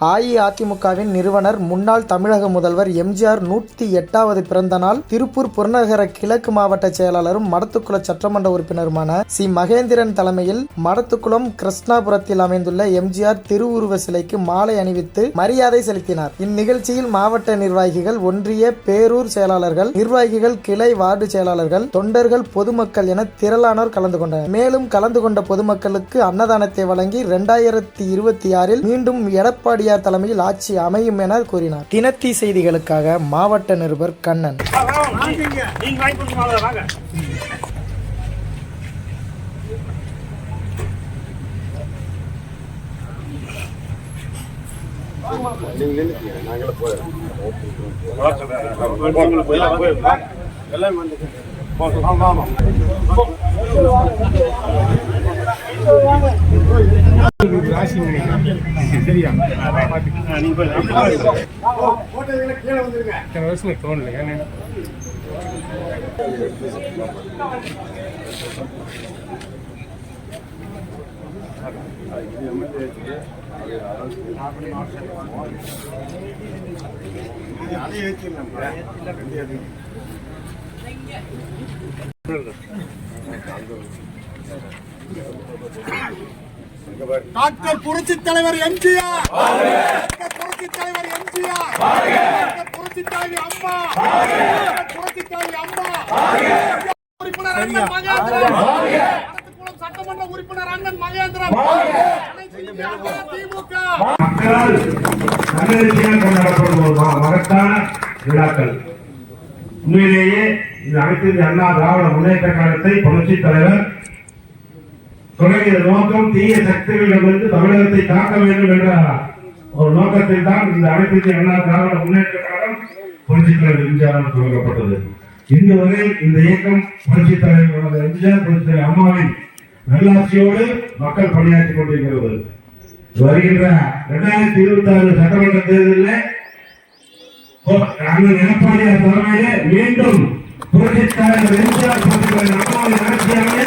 அஇஅதிமுகவின் நிறுவனர் முன்னாள் தமிழக முதல்வர் எம்ஜிஆர் நூற்றி எட்டாவது பிறந்த நாள் திருப்பூர் புறநகர கிழக்கு மாவட்ட செயலாளரும் மடத்துக்குள சட்டமன்ற உறுப்பினருமான சி. மகேந்திரன் தலைமையில் மடத்துக்குளம் கிருஷ்ணாபுரத்தில் அமைந்துள்ள எம்ஜிஆர் திருவுருவ சிலைக்கு மாலை அணிவித்து மரியாதை செலுத்தினார். இந்நிகழ்ச்சியில் மாவட்ட நிர்வாகிகள் ஒன்றிய பேரூர் செயலாளர்கள் நிர்வாகிகள் கிளை வார்டு செயலாளர்கள் தொண்டர்கள் பொதுமக்கள் என திரளானோர் கலந்து கொண்டனர். மேலும் கலந்து கொண்ட பொதுமக்களுக்கு அன்னதானத்தை வழங்கி இரண்டாயிரத்தி இருபத்தி ஆறில் மீண்டும் எடப்பாடி எடப்பாடியார் தலைமையில் ஆட்சி அமையும் என கூறினார் தினத்தி செய்திகளுக்காக மாவட்ட நிருபர் கண்ணன் நீங்க வாங்கி கொடுங்க வாங்க டாக்டர் புரட்சி தலைவர் எம்ஜிஆர். புரட்சி தலைவர் எம்ஜிஆர். புரட்சி தலைவி அம்மா. புரட்சி தலைவி அம்மா. சட்டமன்ற உறுப்பினர் அண்ணன் மகேந்திரன். திமுக. மக்களால் நல்லெழுச்சியாக கொண்டாடப்படும் ஒரு மகத்தான விழாக்கள். உண்மையிலேயே இந்த அனைத்து அண்ணா திராவிட முன்னேற்ற கழகத்தை புரட்சி தலைவர் தொடங்கிய நோக்கம் தீய சக்திகளிடமிருந்து தமிழகத்தை காக்க வேண்டும் என்ற ஒரு நோக்கத்தில் தான் இந்த அனைத்து அண்ணா திராவிட முன்னேற்ற கழகம் புரட்சி தலைவர் எம்ஜிஆரால் தொடங்கப்பட்டது. இன்று வரை இந்த இயக்கம் புரட்சி தலைவர் எம்ஜிஆர் புரட்சி தலைவர் அம்மாவின் நல்லாட்சியோடு மக்கள் பணியாற்றிக் கொண்டிருக்கிறது. வருகின்ற இரண்டாயிரத்தி இருபத்தி ஆறு சட்டமன்ற தேர்தலில் அண்ணன் எடப்பாடியார் தலைமையிலே மீண்டும் புரட்சித் தலைவர் எம்ஜிஆர் புரட்சித் தலைவர் அம்மாவின் ஆட்சி அமைய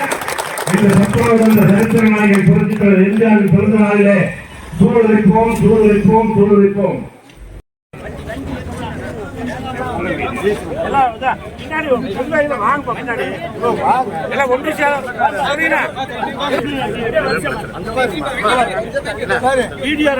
வந்த சரித்திர நாயகன் புரட்சித் தலைவர் எம்ஜிஆரின் பிறந்த நாளிலே சூழலிப்போம் சூழலிப்போம் சூழலிப்போம் வீடியோ